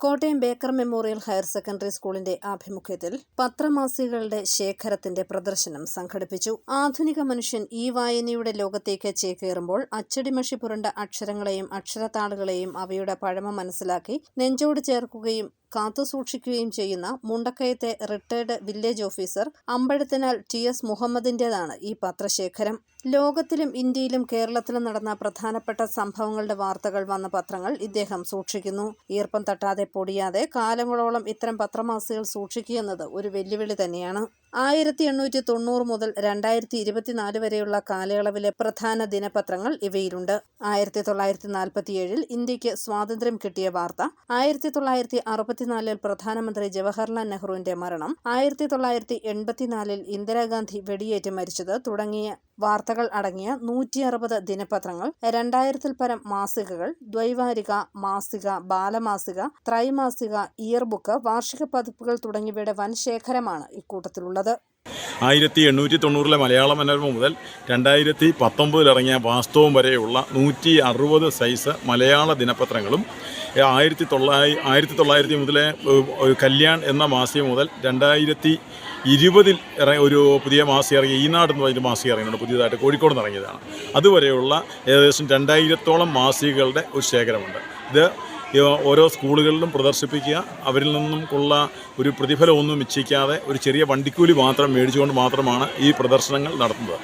Kottayam Baker Memorial higher secondary സ്കൂളിന്റെ ആഭിമുഖ്യത്തിൽ പത്രമാസികകളുടെ ശേഖരത്തിന്റെ പ്രദർശനം സംഘടിപ്പിച്ചു. ആധുനിക മനുഷ്യൻ ഈ വായനയുടെ ലോകത്തേക്ക് ചേക്കേറുമ്പോൾ അച്ചടിമഷി പുരണ്ട അക്ഷരങ്ങളെയും അക്ഷരത്താളുകളെയും അവയുടെ പഴമ മനസ്സിലാക്കി നെഞ്ചോട് ചേർക്കുകയും കാത്തുസൂക്ഷിക്കുകയും ചെയ്യുന്ന മുണ്ടക്കയത്തെ retired village officer Ambazhathinal T S മുഹമ്മദിന്റേതാണ് ഈ പത്രശേഖരം. ലോകത്തിലും ഇന്ത്യയിലും കേരളത്തിലും നടന്ന പ്രധാനപ്പെട്ട സംഭവങ്ങളുടെ വാർത്തകൾ വന്ന പത്രങ്ങൾ ഇദ്ദേഹം സൂക്ഷിക്കുന്നു. ഈർപ്പം തട്ടാതെ പൊടിയാതെ കാലങ്ങളോളം ഇത്തരം പത്രമാസികൾ സൂക്ഷിക്കുകയെന്നത് ഒരു വെല്ലുവിളി തന്നെയാണ്. ആയിരത്തി എണ്ണൂറ്റി തൊണ്ണൂറ് മുതൽ രണ്ടായിരത്തി ഇരുപത്തിനാല് വരെയുള്ള കാലയളവിലെ പ്രധാന ദിനപത്രങ്ങൾ ഇവയിലുണ്ട്. ആയിരത്തി തൊള്ളായിരത്തി നാൽപ്പത്തിയേഴിൽ ഇന്ത്യയ്ക്ക് സ്വാതന്ത്ര്യം കിട്ടിയ വാർത്ത ആയിരത്തി തൊള്ളായിരത്തി അറുപത്തിനാലിൽ പ്രധാനമന്ത്രി ജവഹർലാൽ നെഹ്റുവിന്റെ മരണം ആയിരത്തി തൊള്ളായിരത്തി എൺപത്തിനാലിൽ ഇന്ദിരാഗാന്ധി വെടിയേറ്റ് മരിച്ചത് തുടങ്ങിയ വാർത്തകൾ അടങ്ങിയ നൂറ്റി അറുപത് ദിനപത്രങ്ങൾ രണ്ടായിരത്തിൽ പരം മാസികകൾ ദ്വൈവാരിക മാസിക ബാലമാസിക ത്രൈമാസിക ഇയർ ബുക്ക് വാർഷിക പതിപ്പുകൾ തുടങ്ങിയവയുടെ വൻ ശേഖരമാണ് ഇക്കൂട്ടത്തിലുള്ളത്. ആയിരത്തി എണ്ണൂറ്റി തൊണ്ണൂറിലെ മലയാള മനോരമ മുതൽ രണ്ടായിരത്തി പത്തൊമ്പതിലിറങ്ങിയ വാസ്തവം വരെയുള്ള നൂറ്റി അറുപത് സൈസ് മലയാള ദിനപത്രങ്ങളും ആയിരത്തി തൊള്ളായി ആയിരത്തി തൊള്ളായിരത്തി മുതലേ കല്യാൺ എന്ന മാസിക മുതൽ രണ്ടായിരത്തി ഇരുപതിൽ ഇറങ്ങിയ ഒരു പുതിയ മാസിക ഇറങ്ങി ഈനാട് എന്ന് പറഞ്ഞൊരു മാസിക ഇറങ്ങിയിട്ടുണ്ട് പുതിയതായിട്ട് കോഴിക്കോട് നിന്ന് ഇറങ്ങിയതാണ്. അതുവരെയുള്ള ഏകദേശം രണ്ടായിരത്തോളം മാസികകളുടെ ഒരു ശേഖരമുണ്ട്. ഇത് ഓരോ സ്കൂളുകളിലും പ്രദർശിപ്പിക്കുക അവരിൽ നിന്നും ഉള്ള ഒരു പ്രതിഫലമൊന്നും ഇച്ഛിക്കാതെ ഒരു ചെറിയ വണ്ടിക്കൂലി മാത്രം മേടിച്ചുകൊണ്ട് മാത്രമാണ് ഈ പ്രദർശനങ്ങൾ നടത്തുന്നത്.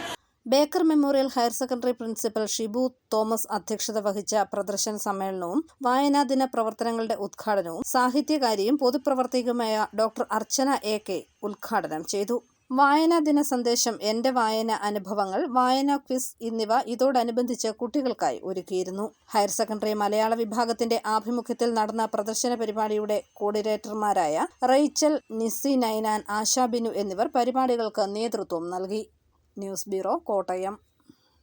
Baker Memorial higher secondary principal Shibu Thomas അധ്യക്ഷത വഹിച്ച പ്രദർശന സമ്മേളനവും വായനാ ദിന പ്രവർത്തനങ്ങളുടെ ഉദ്ഘാടനവും സാഹിത്യകാരിയും പൊതുപ്രവർത്തകയുമായ ഡോക്ടർ അർച്ചന എ കെ ഉദ്ഘാടനം ചെയ്തു. വായനാ ദിന സന്ദേശം എന്റെ വായന അനുഭവങ്ങൾ വായന ക്വിസ് എന്നിവ ഇതോടനുബന്ധിച്ച് കുട്ടികൾക്കായി ഒരുക്കിയിരുന്നു. ഹയർ സെക്കൻഡറി മലയാള വിഭാഗത്തിന്റെ ആഭിമുഖ്യത്തിൽ നടന്ന പ്രദർശന പരിപാടിയുടെ കോർഡിനേറ്റർമാരായ റൈച്ചൽ നിസ്സി നൈനാൻ ആശാ ബിനു എന്നിവർ പരിപാടികൾക്ക് നേതൃത്വം നൽകി. News bureau Kottayam.